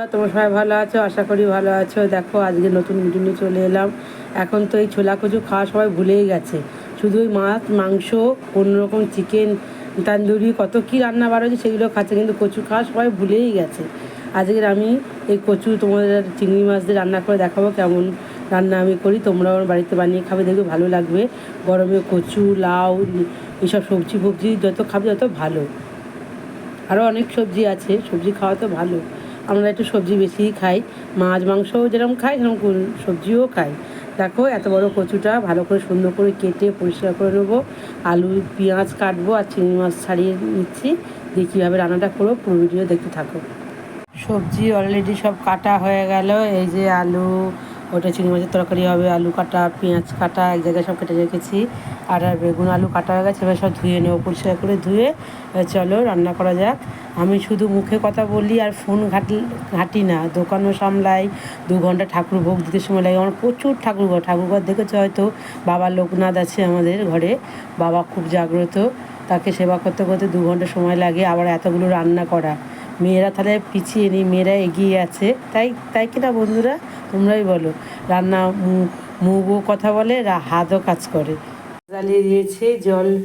বন্ধুরা, তোমরা সবাই ভালো আছো? আশা করি ভালো আছো। দেখো, আজকে নতুন ভিডিও চলে এলাম। এখন তো এই ছোলা কচু খাওয়া সবাই ভুলেই গেছে। শুধু ওই মাছ, মাংস রকম চিকেন তান্দুরি, কত কী রান্না বার হয়েছে সেগুলো খাচ্ছে, কিন্তু কচু খাওয়া সবাই ভুলেই গেছে। আজকের আমি এই কচু তোমাদের চিংড়ি মাছ দিয়ে রান্না করে দেখাবো কেমন রান্না আমি করি। তোমরাও বাড়িতে বানিয়ে খাবে, দেখবে ভালো লাগবে। গরমে কচু, লাউ এসব সবজি ফবজি যত খাবে তত ভালো। আরও অনেক সবজি আছে, সবজি খাওয়া তো ভালো। আমরা একটু সবজি বেশিই খাই, মাছ মাংসও যেরকম খাই, সেরকম সবজিও খাই। দেখো, এত বড় কচুটা, ভালো করে সুন্দর করে কেটে পরিষ্কার করে নেব। আলু, পেঁয়াজ কাটবো আর চিংড়ি মাছ ছাড়িয়ে নিচ্ছি। দিয়ে কীভাবে রান্নাটা করব, পুরো ভিডিও দেখতে থাকো। সবজি অলরেডি সব কাটা হয়ে গেল, এই যে আলু ওটা চিংড়ি মাছের তরকারি হবে, আলু কাটা, পেঁয়াজ কাটা, এক জায়গায় সব কেটে রেখেছি। আর আর বেগুন, আলু কাটা হয়ে গেছে, এবার সব ধুয়ে নেব, পরিষ্কার করে ধুয়ে চলো রান্না করা যাক। আমি শুধু মুখে কথা বলি আর ফোন ঘাটি, ঘাঁটি না, দোকানও সামলাই, দু ঘণ্টা ঠাকুর ভোগ দিতে সময় লাগে। আমার প্রচুর ঠাকুর ঠাকুরঘর ঠাকুরঘর দেখেছ হয়তো? বাবা লোকনাথ আছে আমাদের ঘরে, বাবা খুব জাগ্রত, তাকে সেবা করতে করতে দু ঘণ্টা সময় লাগে আবার এতগুলো রান্না করা। মেয়েরা তাহলে পিছিয়ে নেই, মেয়েরা এগিয়ে আছে, তাই তাই কিনা বন্ধুরা? তোমরাই বলো। রান্না মুগও কথা বলে হাতও কাজ করে। জ্বালিয়ে দিয়েছি, জল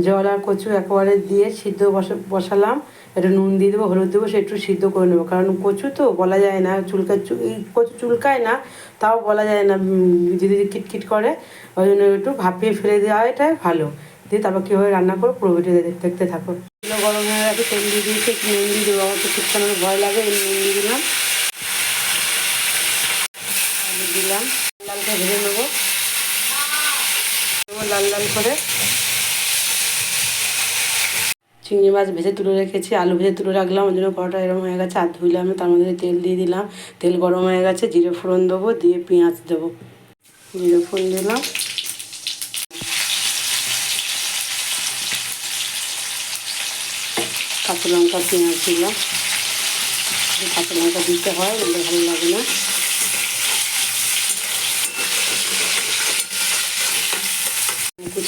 জল আর কচু একবারে দিয়ে সিদ্ধ বসা, বসালাম। একটু নুন দিয়ে দেবো, হলুদ দেবো সে একটু সিদ্ধ করে নেব। কারণ কচু তো বলা যায় না চুলকায় চু- কচু চুলকায় না, তাও বলা যায় না যদি যদি কিটকিট করে। ওই জন্য একটু ভাপিয়ে ফেলে দেওয়া এটাই ভালো। দিয়ে তারপর কীভাবে রান্না করো পুরো ভিডিও দেখতে থাকো। গরম হয়ে গেছে তেল দিয়ে দিয়েছি, একটু নুন দিয়ে দেবো, আমার তো ঠিকঠাক ভয় লাগে নুন দিয়ে দিলাম আলু দিলাম। লাল ভেজে নেব। লাল লাল করে। চিংড়ি মাছ ভেজে তুলে রেখেছি, আলু ভেজে তুলে রাখলাম, ওই জন্য কড়াটা এরকম হয়ে গেছে, আর ধুইলাম তার মধ্যে তেল দিয়ে দিলাম। তেল গরম হয়ে গেছে, জিরে ফোড়ন দেবো, দিয়ে পেঁয়াজ দেবো। জিরে ফোড়ন দিলাম। কাঁচা লঙ্কা, পেঁয়াজ দিলাম। কাঁচা লঙ্কা দিতে হয় ভালো লাগে না।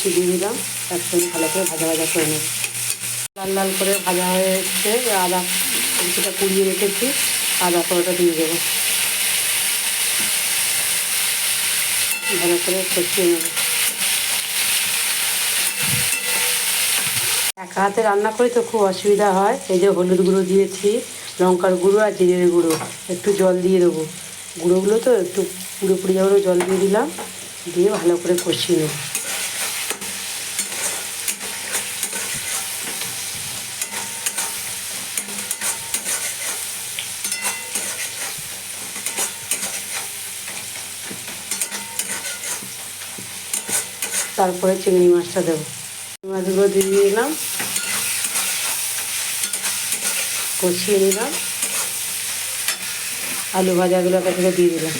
কুচি দিয়ে দিলাম একসঙ্গে ভালো করে ভাজা ভাজা করে নেব। লাল লাল করে ভাজা হয়ে এসছে আদা কিছুটা কুড়িয়ে রেখেছি, আদা কড়াটা দিয়ে দেবো। ভালো করে কষিয়ে নেব। একা হাতে রান্না করি তো খুব অসুবিধা হয়, এই যে হলুদ গুঁড়ো দিয়েছি, লঙ্কার গুঁড়ো আর জিরের গুঁড়ো, একটু জল দিয়ে দেবো। গুঁড়োগুলো তো একটু পুরোপুরি জল দিয়ে দিলাম, দিয়ে ভালো করে কষিয়ে নেব। তারপরে চিংড়ি মাছটা দেবো। মাছগুলো দিয়ে দিলাম। কষিয়ে নিলাম। আলু ভাজাগুলো একা থেকে দিয়ে দিলাম।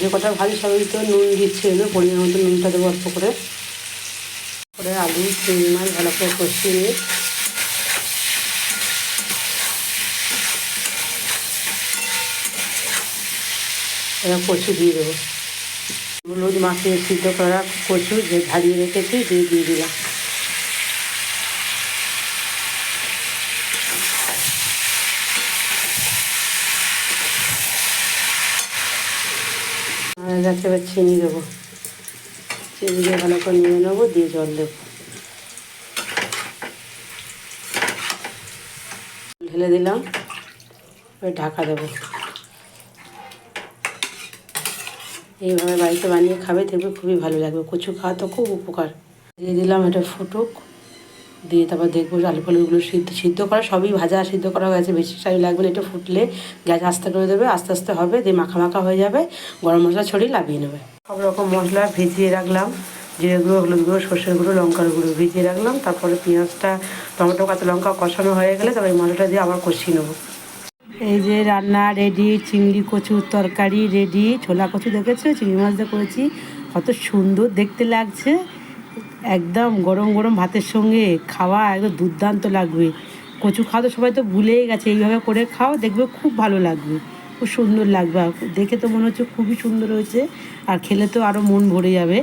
যে কটা ভাজি সবই তো নুন দিচ্ছে না পরিমাণ মতো নুনটা দেবো অল্প করে। করে আলু, চিংড়ি মাছ ভালো করে কষিয়ে নিয়ে। এবার কচু দিয়ে দেবো। হলুদ মাখিয়ে সিদ্ধ করা কচু যে ঝাড়িয়ে রেখেছি, দিয়ে দিয়ে দিলাম। যাচ্ছে এবার চিনি দেবো। চিনি দিয়ে ভালো করে নিয়ে নেব, দিয়ে জল দেবো। ঢেলে দিলাম ঢাকা দেবো। এইভাবে বাড়িতে বানিয়ে খাবে, দেখবে খুবই ভালো লাগবে। কচু খাওয়া তো খুব উপকার। দিয়ে দিলাম এটা ফুটুক। দিয়ে তারপর দেখব আলু ফালুগুলো সিদ্ধ সিদ্ধ করা সবই ভাজা, সিদ্ধ করা গেছে। বেশি টাইম লাগবে এটা ফুটলে গ্যাস আস্তে করে দেবে, আস্তে আস্তে হবে, দিয়ে মাখা মাখা হয়ে যাবে, গরম মশলা ছড়িয়ে লাভিয়ে নেবে। সব রকম মশলা ভিজিয়ে রাখলাম। জিরে গুঁড়ো, হলুদ গুঁড়ো, সর্ষের গুঁড়ো, লঙ্কার গুঁড়ো ভিজিয়ে রাখলাম। তারপরে পেঁয়াজটা, টমেটো, কাঁচা লঙ্কা কষানো হয়ে গেলে তারপর এই মশলাটা দিয়ে আবার কষিয়ে নেব। এই যে রান্না রেডি চিংড়ি কচুর তরকারি রেডি ছোলা কচু দেখেছ? চিংড়ি মাছ দিয়ে করেছি। কত সুন্দর দেখতে লাগছে। একদম গরম গরম ভাতের সঙ্গে খাওয়া একদম দুর্দান্ত লাগবে। কচু খাওয়া তো সবাই তো ভুলেই গেছে, এইভাবে করে খাও, দেখবে খুব ভালো লাগবে। খুব সুন্দর লাগবে। দেখে তো মনে হচ্ছে খুবই সুন্দর হয়েছে। আর খেলে তো আরও মন ভরে যাবে।